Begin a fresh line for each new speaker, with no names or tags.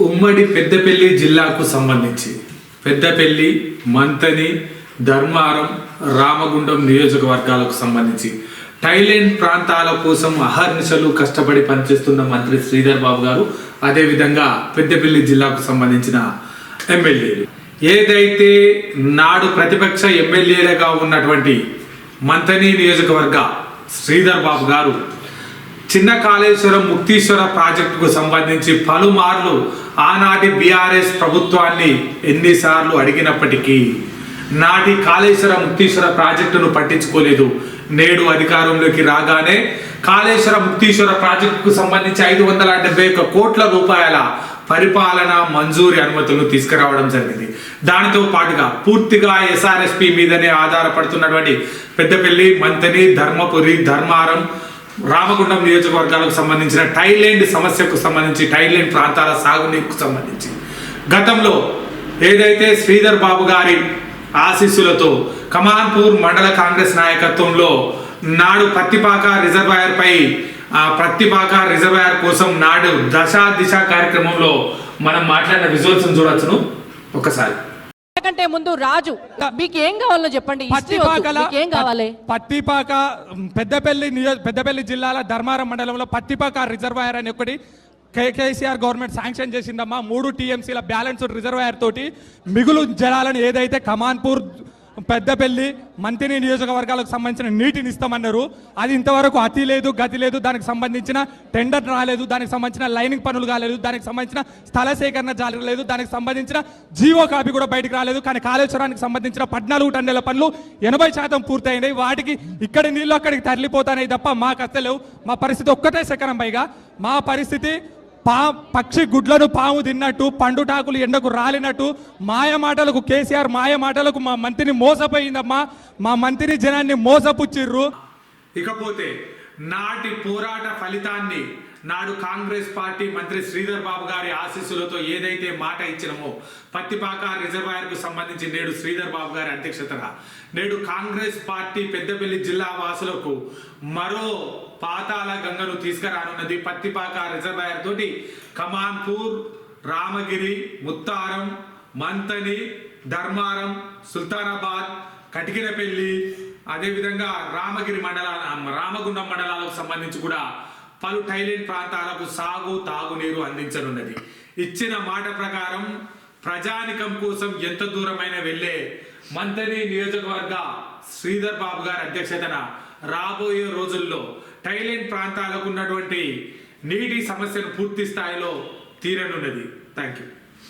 ఉమ్మడి పెద్దపల్లి జిల్లాకు సంబంధించి పెద్దపల్లి మంతని ధర్మారం రామగుండం నియోజకవర్గాలకు సంబంధించి థైలాండ్ ప్రాంతాల కోసం అహర్నిశలు కష్టపడి పనిచేస్తున్న మంత్రి శ్రీధర్ బాబు గారు అదేవిధంగా పెద్దపల్లి జిల్లాకు సంబంధించిన ఎమ్మెల్యేలు. ఏదైతే నాడు ప్రతిపక్ష ఎమ్మెల్యేలుగా ఉన్నటువంటి మంతని నియోజకవర్గ శ్రీధర్ బాబు గారు చిన్న కాళేశ్వరం ముక్తీశ్వర ప్రాజెక్టుకు సంబంధించి పలుమార్లు ఆనాటి బీఆర్ఎస్ ప్రభుత్వాన్ని ఎన్నిసార్లు అడిగినప్పటికీ నాటి కాళేశ్వర ముక్తీశ్వర ప్రాజెక్టును పట్టించుకోలేదు. నేడు అధికారంలోకి రాగానే కాళేశ్వర ముక్తీశ్వర ప్రాజెక్టుకు సంబంధించి ఐదు వందల డెబ్బై ఒక్క కోట్ల రూపాయల పరిపాలన మంజూరి అనుమతులను తీసుకురావడం జరిగింది. దానితో పాటుగా పూర్తిగా ఎస్ఆర్ఎస్పి మీదనే ఆధారపడుతున్నటువంటి పెద్దపల్లి మంతని ధర్మపురి ధర్మారం రామగుండం నియోజకవర్గాలకు సంబంధించిన టైలాండ్ సమస్యకు సంబంధించి టైలాండ్ ప్రాంతాల సాగునీరుకు సంబంధించి. గతంలో ఏదైతే శ్రీధర్ బాబు గారి ఆశీస్సులతో కమాన్పూర్ మండల కాంగ్రెస్ నాయకత్వంలో నాడు పత్తిపాక రిజర్వాయర్పై ఆ పత్తిపాక రిజర్వాయర్ కోసం నాడు దశ దిశ కార్యక్రమంలో మనం మాట్లాడిన విజువల్స్ చూడొచ్చును. ఒకసారి.
కంటే ముందు రాజు. మీకు ఏం కావాలో చెప్పండి.
పత్తిపాకల
ఏం కావాలి?
పత్తిపాక పెద్దపల్లి పెద్దపల్లి జిల్లాల ధర్మారం మండలంలో పత్తిపాక రిజర్వాయర్ అని ఒకటి కే- కేసీఆర్ గవర్నమెంట్ శాంక్షన్ చేసిందమ్మా. మూడు టీఎంసీల బ్యాలెన్స్డ్ రిజర్వాయర్ తోటి మిగులు జలాలను ఏదైతే కమాన్పూర్ పెద్దపల్లి మంతిని నియోజకవర్గాలకు సంబంధించిన నీటిని ఇస్తామన్నారు. అది ఇంతవరకు అతి లేదు గతి లేదు దానికి సంబంధించిన టెండర్ రాలేదు దానికి సంబంధించిన లైనింగ్ పనులు కాలేదు దానికి సంబంధించిన స్థల సేకరణ జరగలేదు దానికి సంబంధించిన జీవో కాపీ కూడా బయటకు రాలేదు. కానీ కాళేశ్వరానికి సంబంధించిన పద్నాలుగు టన్నుల పనులు ఎనభై శాతం పూర్తయినాయి. వాటికి ఇక్కడ నీళ్ళు అక్కడికి తరలిపోతాయి తప్ప మాకు అసలు మా పరిస్థితి ఒక్కటే శకరం పైగా. మా పరిస్థితి పా పక్షి గుడ్లను పాము తిన్నట్టు పండుటాకులు ఎండకు రాలినట్టు మాయ మాటలకు కేసీఆర్ మాయ మాటలకు మా మంత్రిని మోసపోయిందమ్మా. మా మంత్రిని జనాన్ని మోసపుచ్చిర్రు
ఇకపోతే నాటి పోరాట ఫలితాన్ని నాడు కాంగ్రెస్ పార్టీ మంత్రి శ్రీధర్ బాబు గారి ఆశీస్సులతో ఏదైతే మాట ఇచ్చినమో పత్తిపాక రిజర్వాయర్కు సంబంధించి నేడు శ్రీధర్ బాబు గారి అధ్యక్షతన నేడు కాంగ్రెస్ పార్టీ పెద్దపల్లి జిల్లా వాసులకు మరో పాతాల గంగను తీసుకురానున్నది పత్తిపాక రిజర్వాయర్ తోటి కమాన్పూర్ రామగిరి ముత్తారం మంతని ధర్మారం సుల్తానాబాద్ కటికినపల్లి అదేవిధంగా రామగిరి మండల రామగుండం మండలాలకు సంబంధించి కూడా పలు టైలెంట్ ప్రాంతాలకు సాగు తాగునీరు అందించనున్నది. ఇచ్చిన మాట ప్రకారం ప్రజానికం కోసం ఎంత దూరమైన వెళ్ళే మంత్రి నియోజకవర్గ శ్రీధర్ బాబు గారి అధ్యక్షతన రాబోయే రోజుల్లో టైలెంట్ ప్రాంతాలకు ఉన్నటువంటి నీటి సమస్యను పూర్తి స్థాయిలో తీరనున్నది. Thank you